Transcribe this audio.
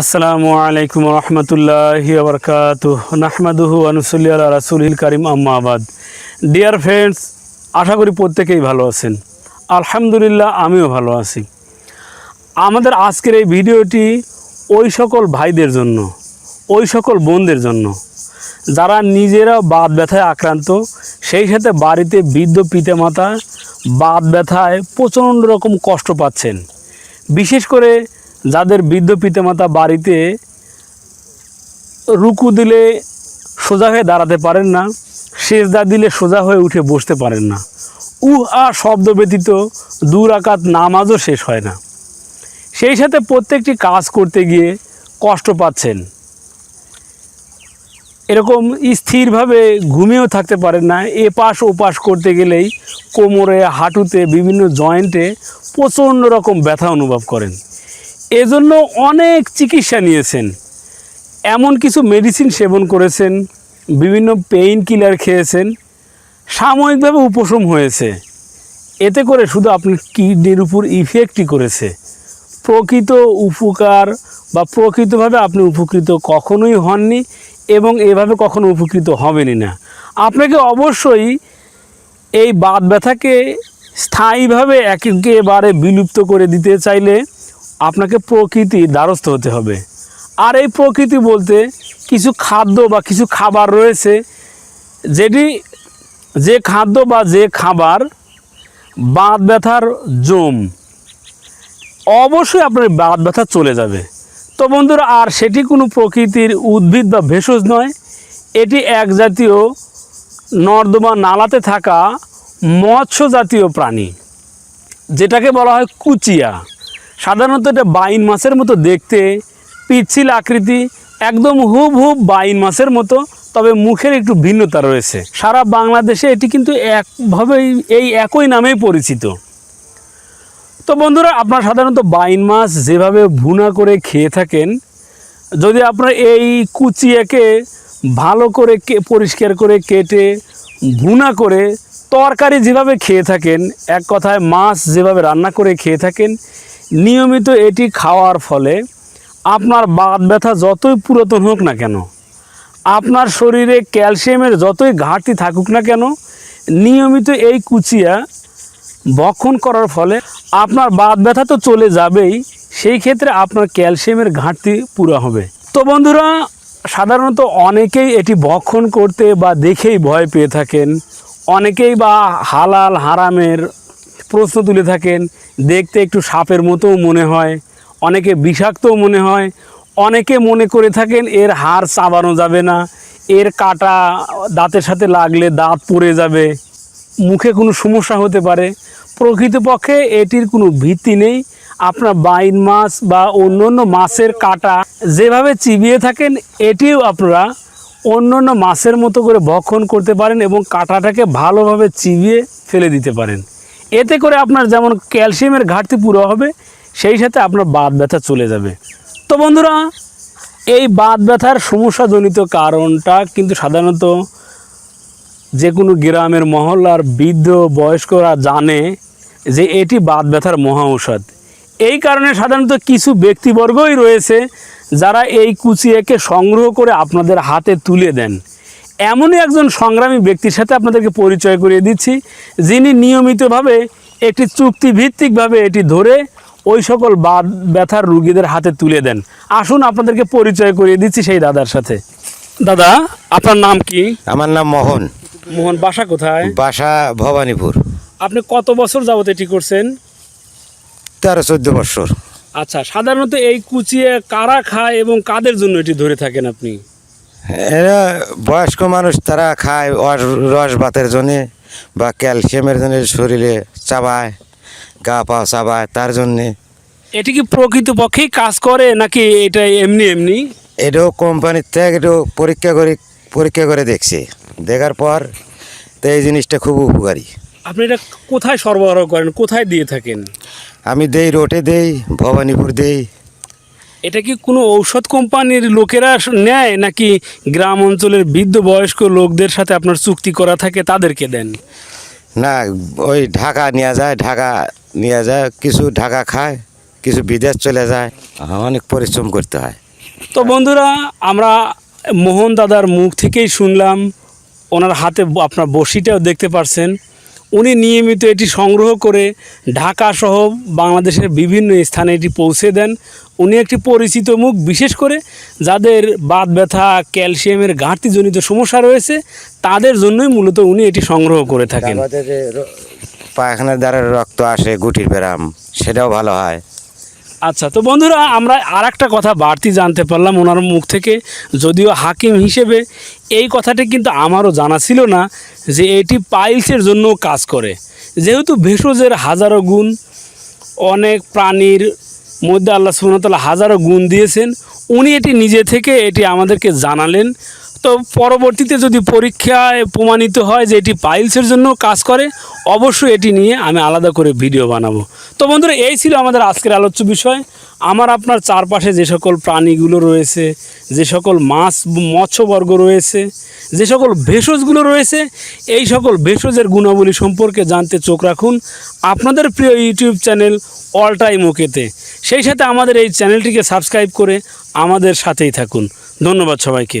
আসসালামু আলাইকুম রহমতুল্লাহি আবরকাত নাহমাদুহু আনুসল্লি আল্লাহ রাসুলহিল করিম আম্মাবাদ ডিয়ার ফ্রেন্ডস আশা করি প্রত্যেকেই ভালো আছেন। আলহামদুলিল্লাহ, আমিও ভালো আছি। আমাদের আজকের এই ভিডিওটি ওই সকল ভাইদের জন্য, ওই সকল বোনদের জন্য, যারা নিজেরা বাত ব্যথায় আক্রান্ত, সেই সাথে বাড়িতে বৃদ্ধ পিতামাতা বাত ব্যথায় প্রচণ্ড রকম কষ্ট পাচ্ছেন। বিশেষ করে যাদের বৃদ্ধ পিতামাতা বাড়িতে রুকু দিলে সোজা হয়ে দাঁড়াতে পারেন না, সেজদা দিলে সোজা হয়ে উঠে বসতে পারেন না। উহ আ শব্দ ব্যতীত দূর আকাত নামাজও শেষ হয় না। সেই সাথে প্রত্যেকটি কাজ করতে গিয়ে কষ্ট পাচ্ছেন। এরকম স্থিরভাবে ঘুমিয়েও থাকতে পারেন না। এ পাশ ও পাশ করতে গেলেই কোমরে, হাঁটুতে, বিভিন্ন জয়েন্টে প্রচণ্ড রকম ব্যথা অনুভব করেন। এজন্য অনেক চিকিৎসা নিয়েছেন। এমন কিছু মেডিসিন সেবন করেছেন, বিভিন্ন পেইন কিলার খেয়েছেন, সাময়িকভাবে উপশম হয়েছে। এতে করে শুধু আপনার কিডনির উপর ইফেক্টই করেছে। প্রকৃত উপকার বা প্রকৃতভাবে আপনি উপকৃত কখনোই হননি এবং এভাবে কখনো উপকৃত হবেনই না। আপনাকে অবশ্যই এই বাত ব্যথাকে স্থায়ীভাবে একেবারে বিলুপ্ত করে দিতে চাইলে আপনাকে প্রকৃতির দ্বারস্থ হতে হবে। আর এই প্রকৃতি বলতে কিছু খাদ্য বা কিছু খাবার রয়েছে, যেটি যে খাদ্য বা যে খাবার বাত ব্যথার জম। অবশ্যই আপনার বাত ব্যথা চলে যাবে। তো বন্ধুরা, আর সেটি কোনো প্রকৃতির উদ্ভিদ বা ভেষজ নয়। এটি এক জাতীয় নর্দমা নালাতে থাকা মৎস্য জাতীয় প্রাণী, যেটাকে বলা হয় কুচিয়া। সাধারণত এটা বাইন মাছের মতো দেখতে, পিচ্ছিল আকৃতি, একদম হুব হুব বাইন মাছের মতো, তবে মুখের একটু ভিন্নতা রয়েছে। সারা বাংলাদেশে এটি কিন্তু একভাবেই, এই একই নামেই পরিচিত। তো বন্ধুরা, আপনারা সাধারণত বাইন মাছ যেভাবে ভুনা করে খেয়ে থাকেন, যদি আপনারা এই কুচিয়াকে ভালো করে পরিষ্কার করে কেটে, ভুনা করে তরকারি যেভাবে খেয়ে থাকেন, এক কথায় মাছ যেভাবে রান্না করে খেয়ে থাকেন নিয়মিত এটি খাওয়ার ফলে আপনার বাত ব্যথা যতই পুরাতন হোক না কেন, আপনার শরীরে ক্যালসিয়ামের যতই ঘাটতি থাকুক না কেন, নিয়মিত এই কুচিয়া ভক্ষণ করার ফলে আপনার বাত ব্যথা তো চলে যাবেই, সেই ক্ষেত্রে আপনার ক্যালসিয়ামের ঘাটতি পুরো হবে। তো বন্ধুরা, সাধারণত অনেকেই এটি ভক্ষণ করতে বা দেখেই ভয় পেয়ে থাকেন। অনেকেই বা হালাল হারামের প্রশ্ন তুলে থাকেন, দেখতে একটু সাপের মতোও মনে হয়, অনেকে বিষাক্তও মনে হয়, অনেকে মনে করে থাকেন এর হাড় চাবানো যাবে না, এর কাটা দাঁতের সাথে লাগলে দাঁত পড়ে যাবে। মুখে কোনো সমস্যা হতে পারে। প্রকৃতপক্ষে এটির কোনো ভিত্তি নেই। আপনার বাইন মাছ বা অন্য অন্য মাছের কাটা যেভাবে চিবিয়ে থাকেন, এটিও আপনারা অন্য অন্য মাছের মতো করে ভক্ষণ করতে পারেন এবং কাঁটাটাকে ভালোভাবে চিবিয়ে ফেলে দিতে পারেন। এতে করে আপনার যেমন ক্যালসিয়ামের ঘাটতি পুরো হবে, সেই সাথে আপনার বাত ব্যথা চলে যাবে। তো বন্ধুরা, এই বাত ব্যথার সমস্যাজনিত কারণটা কিন্তু সাধারণত যে কোনো গ্রামের মহল্লার বৃদ্ধ বয়স্করা জানে যে এটি বাত ব্যথার মহা ঔষধ। এই কারণে সাধারণত কিছু ব্যক্তিবর্গই রয়েছে যারা এই কুচিয়াকে সংগ্রহ করে আপনাদের হাতে তুলে দেন। এমনই একজন সংগ্রামী ব্যক্তির সাথে আপনাদেরকে পরিচয় করিয়ে দিচ্ছি যিনি নিয়মিতভাবে একটি চুক্তিভিত্তিকভাবে এটি ধরে ওই সকল বাদ ব্যথার রুগীদের হাতে তুলে দেন। আসুন আপনাদেরকে পরিচয় করিয়ে দিচ্ছি সেই দাদার সাথে। দাদা আপনার নাম কি? আমার নাম মোহন। মোহন বাসা কোথায়? বাসা ভবানীপুর। আপনি কত বছর যাবত এটি করছেন? তেরো চোদ্দ বছর। আচ্ছা সাধারণত এই কুচিয়ে কারা খায় এবং কাদের জন্য এটি ধরে থাকেন আপনি? এরা বয়স্ক মানুষ তারা খায় রস ভাতের জন্যে বা ক্যালসিয়ামের জন্য শরীরে চাবায় গা পা চাবায় তার জন্যে। এটি কি প্রকৃতপক্ষেই কাজ করে নাকি এটা এমনি এমনি? এটাও কোম্পানির থেকে একটু পরীক্ষা করে পরীক্ষা করে দেখছে। দেখার পর তো এই জিনিসটা খুব উপকারী। আপনি এটা কোথায় সরবরাহ করেন? কোথায় দিয়ে থাকেন? আমি দেই রোটে দেই ভবানীপুর দেই এটা কি কোনো ঔষধ কোম্পানির লোকেরা নেয় নাকি গ্রাম অঞ্চলের বৃদ্ধ বয়স্ক লোকদের সাথে আপনার চুক্তি করা থাকে তাদেরকে দেন? না ওই ঢাকা নেওয়া যায় ঢাকা নেওয়া যায় কিছু ঢাকা খায় কিছু বিদেশ চলে যায় অনেক পরিশ্রম করতে হয়। তো বন্ধুরা আমরা মোহন দাদার মুখ থেকেই শুনলাম ওনার হাতে আপনার বড়শিটাও দেখতে পারছেন। উনি নিয়মিত এটি সংগ্রহ করে ঢাকাসহ বাংলাদেশের বিভিন্ন স্থানে এটি পৌঁছে দেন। উনি একটি পরিচিত মুখ, বিশেষ করে যাদের বাত ব্যথা, ক্যালসিয়ামের ঘাটতিজনিত সমস্যা রয়েছে, তাদের জন্যই মূলত উনি এটি সংগ্রহ করে থাকেন। পায়খানার দ্বারা রক্ত আসে, গুটির ব্যারাম সেটাও ভালো হয়। আচ্ছা তো বন্ধুরা, আমরা আর একটা কথা বাড়তি জানতে পারলাম ওনার মুখ থেকে, যদিও হাকিম হিসেবে এই কথাটি কিন্তু আমারও জানা ছিল না যে এটি পাইলসের জন্য কাজ করে। যেহেতু ভেষজের হাজারো গুণ, অনেক প্রাণীর মধ্যে আল্লাহ সুবহানাহু হাজারো গুণ দিয়েছেন, উনি এটি নিজে থেকে এটি আমাদেরকে জানালেন। তো পরবর্তীতে যদি পরীক্ষায় প্রমাণিত হয় যে এটি পাইলসের জন্য কাজ করে, অবশ্যই এটি নিয়ে আমি আলাদা করে ভিডিও বানাবো। তো বন্ধুরা, এই ছিল আমাদের আজকের আলোচ্য বিষয়। আমার আপনার চারপাশে যে সকল প্রাণীগুলো রয়েছে, যে সকল মাছ, মৎস্যবর্গ রয়েছে, যে সকল ভেষজগুলো রয়েছে, এই সকল ভেষজের গুণাবলী সম্পর্কে জানতে চোখ রাখুন আপনাদের প্রিয় ইউটিউব চ্যানেল অল টাইম ওকেতে। সেই সাথে আমাদের এই চ্যানেলটিকে সাবস্ক্রাইব করে আমাদের সাথেই থাকুন। ধন্যবাদ সবাইকে।